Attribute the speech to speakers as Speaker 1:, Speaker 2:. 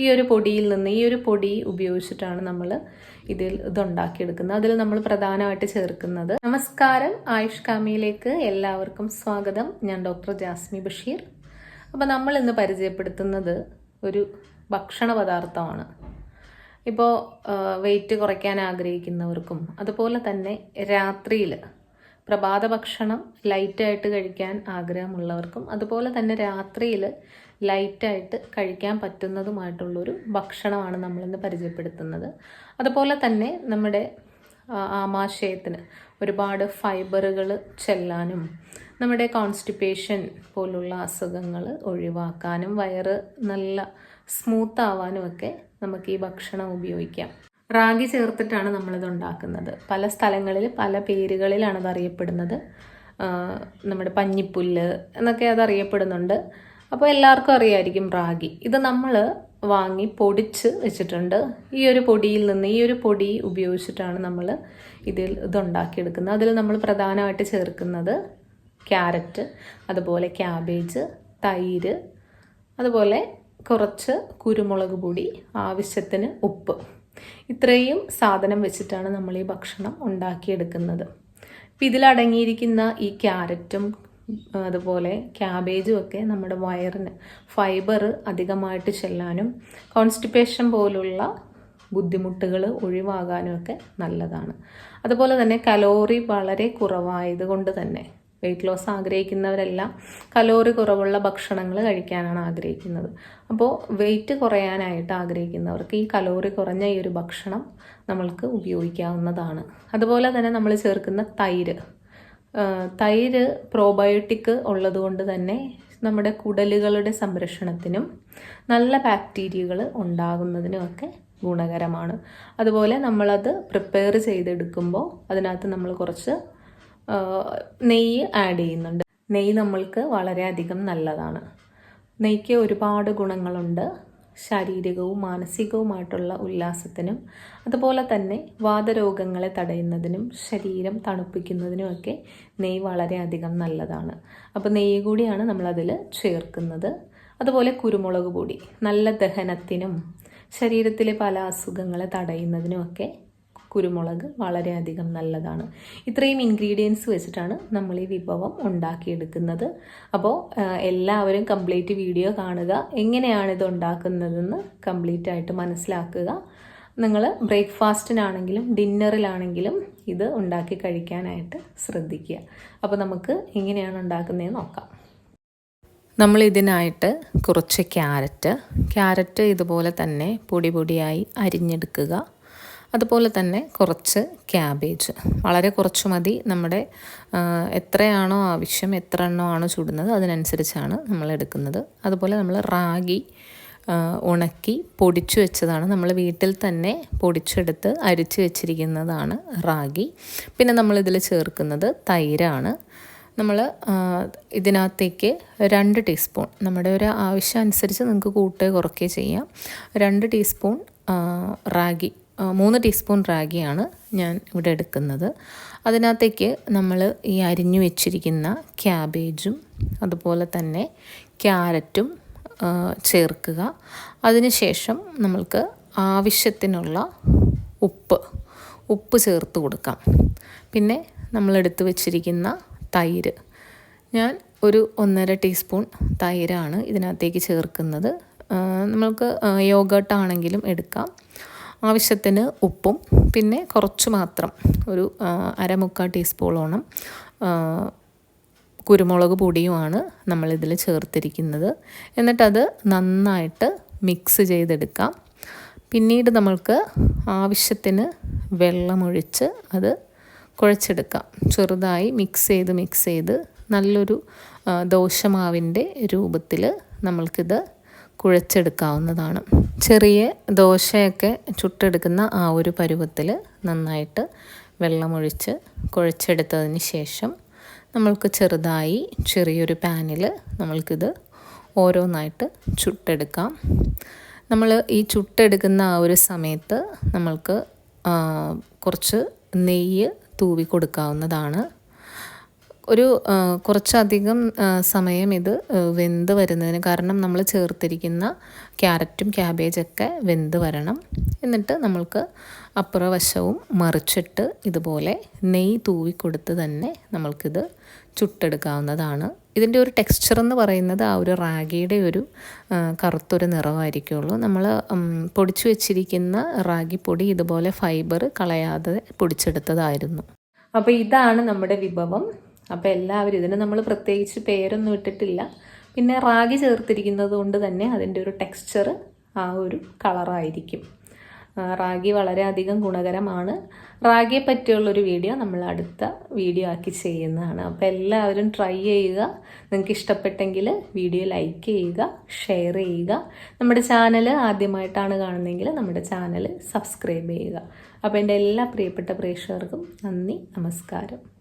Speaker 1: ഈ ഒരു പൊടിയിൽ നിന്ന് ഈ ഒരു പൊടി ഉപയോഗിച്ചിട്ടാണ് നമ്മൾ ഇതിൽ ഇതുണ്ടാക്കിയെടുക്കുന്നത്. അതിൽ നമ്മൾ പ്രധാനമായിട്ട് ചേർക്കുന്നത് നമസ്കാരം. ആയുഷ് കാമിയിലേക്ക് എല്ലാവർക്കും സ്വാഗതം. ഞാൻ ഡോക്ടർ ജാസ്മി ബഷീർ. അപ്പോൾ നമ്മൾ ഇന്ന് പരിചയപ്പെടുത്തുന്നത് ഒരു ഭക്ഷണ പദാർത്ഥമാണ്. ഇപ്പോൾ വെയിറ്റ് കുറയ്ക്കാൻ ആഗ്രഹിക്കുന്നവർക്കും അതുപോലെ തന്നെ രാത്രിയിൽ പ്രഭാത ഭക്ഷണം ലൈറ്റായിട്ട് കഴിക്കാൻ ആഗ്രഹമുള്ളവർക്കും അതുപോലെ തന്നെ രാത്രിയിൽ ലൈറ്റായിട്ട് കഴിക്കാൻ പറ്റുന്നതുമായിട്ടുള്ളൊരു ഭക്ഷണമാണ് നമ്മളിന്ന് പരിചയപ്പെടുത്തുന്നത്. അതുപോലെ തന്നെ നമ്മുടെ ആമാശയത്തിന് ഒരുപാട് ഫൈബറുകൾ ചെല്ലാനും നമ്മുടെ കോൺസ്റ്റിപ്പേഷൻ പോലുള്ള അസുഖങ്ങൾ ഒഴിവാക്കാനും വയറ് നല്ല സ്മൂത്ത് ആവാനും ഒക്കെ നമുക്ക് ഈ ഭക്ഷണം ഉപയോഗിക്കാം. റാഗി ചേർത്തിട്ടാണ് നമ്മളിത് ഉണ്ടാക്കുന്നത്. പല സ്ഥലങ്ങളിൽ പല പേരുകളിലാണ് അത് അറിയപ്പെടുന്നത് നമ്മുടെ പഞ്ഞിപ്പുല്ല് എന്നൊക്കെ അത് അറിയപ്പെടുന്നുണ്ട് അപ്പോൾ എല്ലാവർക്കും അറിയായിരിക്കും റാഗി. ഇത് നമ്മൾ വാങ്ങി പൊടിച്ച് വെച്ചിട്ടുണ്ട്. ഈ ഒരു പൊടിയിൽ നിന്ന് ഈ ഒരു പൊടി ഉപയോഗിച്ചിട്ടാണ് നമ്മൾ ഇതിൽ ഇതുണ്ടാക്കിയെടുക്കുന്നത്. അതിൽ നമ്മൾ പ്രധാനമായിട്ട് ചേർക്കുന്നത് ക്യാരറ്റ് അതുപോലെ ക്യാബേജ് തൈര് അതുപോലെ കുറച്ച് കുരുമുളക് പൊടി ആവശ്യത്തിന് ഉപ്പ്. ഇത്രയും സാധനം വെച്ചിട്ടാണ് നമ്മൾ ഈ ഭക്ഷണം ഉണ്ടാക്കിയെടുക്കുന്നത്. അപ്പം ഇതിലടങ്ങിയിരിക്കുന്ന ഈ ക്യാരറ്റും അതുപോലെ ക്യാബേജും ഒക്കെ നമ്മുടെ വയറിന് ഫൈബർ അധികമായിട്ട് ചെല്ലാനും കോൺസ്റ്റിപ്പേഷൻ പോലുള്ള ബുദ്ധിമുട്ടുകൾ ഒഴിവാകാനും ഒക്കെ നല്ലതാണ്. അതുപോലെ തന്നെ കലോറി വളരെ കുറവായതുകൊണ്ട് തന്നെ വെയിറ്റ് ലോസ് ആഗ്രഹിക്കുന്നവരെല്ലാം കലോറി കുറവുള്ള ഭക്ഷണങ്ങൾ കഴിക്കാനാണ് ആഗ്രഹിക്കുന്നത്. അപ്പോൾ വെയിറ്റ് കുറയാനായിട്ട് ആഗ്രഹിക്കുന്നവർക്ക് ഈ കലോറി കുറഞ്ഞ ഈ ഒരു ഭക്ഷണം നമ്മൾക്ക് ഉപയോഗിക്കാവുന്നതാണ്. അതുപോലെ തന്നെ നമ്മൾ ചേർക്കുന്ന തൈര്. തൈര് പ്രോബയോട്ടിക് ഉള്ളതുകൊണ്ട് തന്നെ നമ്മുടെ കുടലുകളുടെ സംരക്ഷണത്തിനും നല്ല ബാക്ടീരിയകൾ ഉണ്ടാകുന്നതിനുമൊക്കെ ഗുണകരമാണ്. അതുപോലെ നമ്മളത് പ്രിപ്പയർ ചെയ്തെടുക്കുമ്പോൾ അതിനകത്ത് നമ്മൾ കുറച്ച് നെയ്യ് ആഡ് ചെയ്യുന്നുണ്ട്. നെയ്യ് നമ്മൾക്ക് വളരെയധികം നല്ലതാണ്. നെയ്ക്ക് ഒരുപാട് ഗുണങ്ങളുണ്ട്. ശാരീരികവും മാനസികവുമായിട്ടുള്ള ഉല്ലാസത്തിനും അതുപോലെ തന്നെ വാതരോഗങ്ങളെ തടയുന്നതിനും ശരീരം തണുപ്പിക്കുന്നതിനുമൊക്കെ നെയ്യ് വളരെയധികം നല്ലതാണ്. അപ്പോൾ നെയ്യ് കൂടിയാണ് നമ്മളതിൽ ചേർക്കുന്നത്. അതുപോലെ കുരുമുളക് പൊടി നല്ല ദഹനത്തിനും ശരീരത്തിലെ പല അസുഖങ്ങളെ തടയുന്നതിനുമൊക്കെ കുരുമുളക് വളരെയധികം നല്ലതാണ്. ഇത്രയും ഇൻഗ്രീഡിയൻസ് വെച്ചിട്ടാണ് നമ്മൾ ഈ വിഭവം ഉണ്ടാക്കിയെടുക്കുന്നത്. അപ്പോൾ എല്ലാവരും കംപ്ലീറ്റ് വീഡിയോ കാണുക. എങ്ങനെയാണ് ഇത് ഉണ്ടാക്കുന്നതെന്ന് കംപ്ലീറ്റ് ആയിട്ട് മനസ്സിലാക്കുക. നിങ്ങൾ ബ്രേക്ക്ഫാസ്റ്റിനാണെങ്കിലും ഡിന്നറിലാണെങ്കിലും ഇത് ഉണ്ടാക്കി കഴിക്കാനായിട്ട് ശ്രദ്ധിക്കുക. അപ്പോൾ നമുക്ക് എങ്ങനെയാണ് ഉണ്ടാക്കുന്നതെന്ന് നോക്കാം. നമ്മൾ ഇതിനായിട്ട് കുറച്ച് ക്യാരറ്റ് ക്യാരറ്റ് ഇതുപോലെ തന്നെ പൊടി പൊടിയായി അരിഞ്ഞെടുക്കുക. അതുപോലെ തന്നെ കുറച്ച് ക്യാബേജ് വളരെ കുറച്ച് മതി നമ്മുടെ എത്രയാണോ ആവശ്യം എത്ര എണ്ണമാണോ ചുടുന്നത് അതിനനുസരിച്ചാണ് നമ്മൾ എടുക്കുന്നത്. അതുപോലെ നമ്മൾ റാഗി ഉണക്കി പൊടിച്ചു വെച്ചതാണ്. നമ്മൾ വീട്ടിൽ തന്നെ പൊടിച്ചെടുത്ത് അരിച്ചു വെച്ചിരിക്കുന്നതാണ് റാഗി. പിന്നെ നമ്മളിതിൽ ചേർക്കുന്നത് തൈരാണ്. നമ്മൾ ഇതിനകത്തേക്ക് രണ്ട് ടീസ്പൂൺ നമ്മുടെ ഒരു ആവശ്യം അനുസരിച്ച് നിങ്ങൾക്ക് കൂട്ടുകയോ കുറയ്ക്കുകയോ ചെയ്യാം. രണ്ട് ടീസ്പൂൺ റാഗി മൂന്ന് ടീസ്പൂൺ റാഗിയാണ് ഞാൻ ഇവിടെ എടുക്കുന്നത്. അതിനകത്തേക്ക് നമ്മൾ ഈ അരിഞ്ഞു വെച്ചിരിക്കുന്ന ക്യാബേജും അതുപോലെ തന്നെ ക്യാരറ്റും ചേർക്കുക. അതിനുശേഷം നമ്മൾക്ക് ആവശ്യത്തിനുള്ള ഉപ്പ് ഉപ്പ് ചേർത്ത് കൊടുക്കാം. പിന്നെ നമ്മൾ എടുത്തു വെച്ചിരിക്കുന്ന തൈര്. ഞാൻ ഒരു ഒന്നര ടീസ്പൂൺ തൈരാണ് ഇതിനകത്തേക്ക് ചേർക്കുന്നത്. നമ്മൾക്ക് യോഗട്ട് ആണെങ്കിലും എടുക്കാം. ആവശ്യത്തിന് ഉപ്പും പിന്നെ കുറച്ച് മാത്രം ഒരു അരമുക്കാൽ ടീസ്പൂണോളം കുരുമുളക് പൊടിയുമാണ് നമ്മളിതിൽ ചേർത്തിരിക്കുന്നത്. എന്നിട്ടത് നന്നായിട്ട് മിക്സ് ചെയ്തെടുക്കാം. പിന്നീട് നമ്മൾക്ക് ആവശ്യത്തിന് വെള്ളമൊഴിച്ച് അത് കുഴച്ചെടുക്കാം. ചെറുതായി മിക്സ് ചെയ്ത് മിക്സ് ചെയ്ത് നല്ലൊരു ദോശമാവിന്റെ രൂപത്തിൽ നമ്മൾക്കിത് കുഴച്ചെടുക്കാവുന്നതാണ്. ചെറിയ ദോശയൊക്കെ ചുട്ടെടുക്കുന്ന ആ ഒരു പരുവത്തിൽ നന്നായിട്ട് വെള്ളമൊഴിച്ച് കുഴച്ചെടുത്തതിന് ശേഷം നമ്മൾക്ക് ചെറുതായി ചെറിയൊരു പാനിൽ നമ്മൾക്കിത് ഓരോന്നായിട്ട് ചുട്ടെടുക്കാം. നമ്മൾ ഈ ചുട്ടെടുക്കുന്ന ആ ഒരു സമയത്ത് നമ്മൾക്ക് കുറച്ച് നെയ്യ് തൂവി കൊടുക്കാവുന്നതാണ്. ഒരു കുറച്ചധികം സമയം ഇത് വെന്ത് വരുന്നതിന് കാരണം നമ്മൾ ചേർത്തിരിക്കുന്ന ക്യാരറ്റും ക്യാബേജൊക്കെ വെന്ത് വരണം. എന്നിട്ട് നമ്മൾക്ക് അപ്പുറവശവും മറിച്ചിട്ട് ഇതുപോലെ നെയ് തൂവിക്കൊടുത്ത് തന്നെ നമ്മൾക്കിത് ചുട്ടെടുക്കാവുന്നതാണ്. ഇതിന്റെ ഒരു ടെക്സ്ചർ എന്ന് പറയുന്നത് ആ ഒരു റാഗിയുടെ ഒരു കറുത്തൊരു നിറമായിരിക്കുള്ളൂ. നമ്മൾ പൊടിച്ചു വെച്ചിരിക്കുന്ന റാഗി പൊടി ഇതുപോലെ ഫൈബർ കളയാതെ പൊടിച്ചെടുത്തതായിരുന്നു. അപ്പോൾ ഇതാണ് നമ്മുടെ വിഭവം. അപ്പോൾ എല്ലാവരും ഇതിന് നമ്മൾ പ്രത്യേകിച്ച് പേരൊന്നും ഇട്ടിട്ടില്ല. പിന്നെ റാഗി ചേർത്തിരിക്കുന്നത് കൊണ്ട് തന്നെ അതിന്റെ ഒരു ടെക്സ്ചർ ആ ഒരു കളറായിരിക്കും റാഗി വളരെയധികം ഗുണകരമാണ്. റാഗിയെ പറ്റിയുള്ളൊരു വീഡിയോ നമ്മൾ അടുത്ത വീഡിയോ ആക്കി ചെയ്യുന്നതാണ്. അപ്പോൾ എല്ലാവരും ട്രൈ ചെയ്യുക. നിങ്ങൾക്ക് ഇഷ്ടപ്പെട്ടെങ്കിൽ വീഡിയോ ലൈക്ക് ചെയ്യുക ഷെയർ ചെയ്യുക. നമ്മുടെ ചാനൽ ആദ്യമായിട്ടാണ് കാണുന്നതെങ്കിൽ നമ്മുടെ ചാനൽ സബ്സ്ക്രൈബ് ചെയ്യുക. അപ്പോൾ എന്റെ എല്ലാ പ്രിയപ്പെട്ട പ്രേക്ഷകർക്കും നന്ദി നമസ്കാരം.